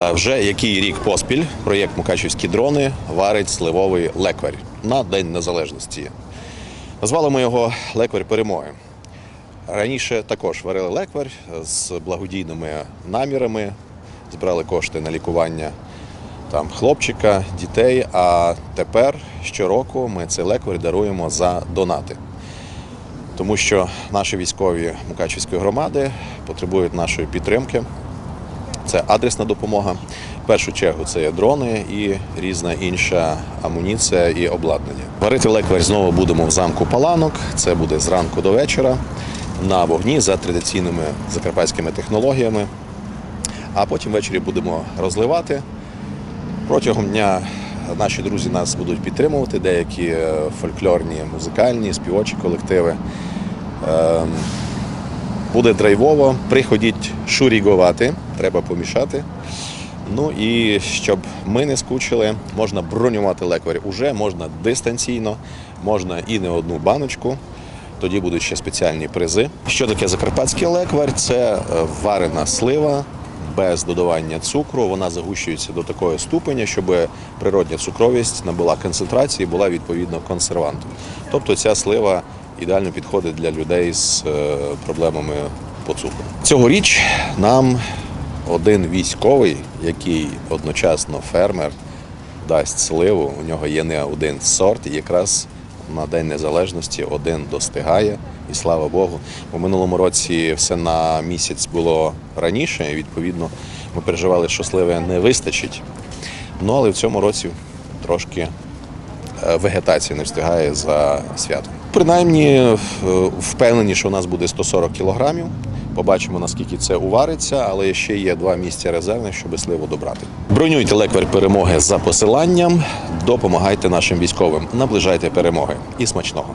Вже який рік поспіль проєкт Мукачівські дрони варить сливовий лекварь на День Незалежності. Назвали ми його Лекварь перемоги. Раніше також варили лекварь з благодійними намірами, збирали кошти на лікування там, хлопчика, дітей. А тепер щороку ми цей лекварь даруємо за донати. Тому що наші військові Мукачівської громади потребують нашої підтримки. Це адресна допомога. В першу чергу це є дрони і різна інша амуніція і обладнання. Варити лекварь знову будемо в замку Паланок. Це буде зранку до вечора на вогні за традиційними закарпатськими технологіями. А потім ввечері будемо розливати. Протягом дня наші друзі нас будуть підтримувати, деякі е, фольклорні, музикальні, співочі колективи. Ем, Буде драйвово, приходіть шурігувати, треба помішати. Ну і щоб ми не скучили, можна бронювати лекварь уже, можна дистанційно, можна і не одну баночку. Тоді будуть ще спеціальні призи. Що таке закарпатський лекварь? Це е, варена слива без додавання цукру. Вона загущується до такої ступеня, щоб природня цукровість набула концентрації і була відповідно консервантом. Тобто ця слива ідеально підходить для людей з е, проблемами по цукру. Цьогоріч нам один військовий, який одночасно фермер, дасть сливу. У нього є не один сорт, і якраз на День Незалежності один достигає, і слава Богу. У минулому році все на місяць було раніше, і відповідно ми переживали, що сливи не вистачить. Ну але в цьому році трошки е, вегетація не встигає за святом. Принаймні е, впевнені, що у нас буде 140 кілограмів. Побачимо, наскільки це увариться, але ще є два місця резервних, щоб сливу добрати. Бронюйте леквер перемоги за посиланням, допомагайте нашим військовим, наближайте перемоги і смачного.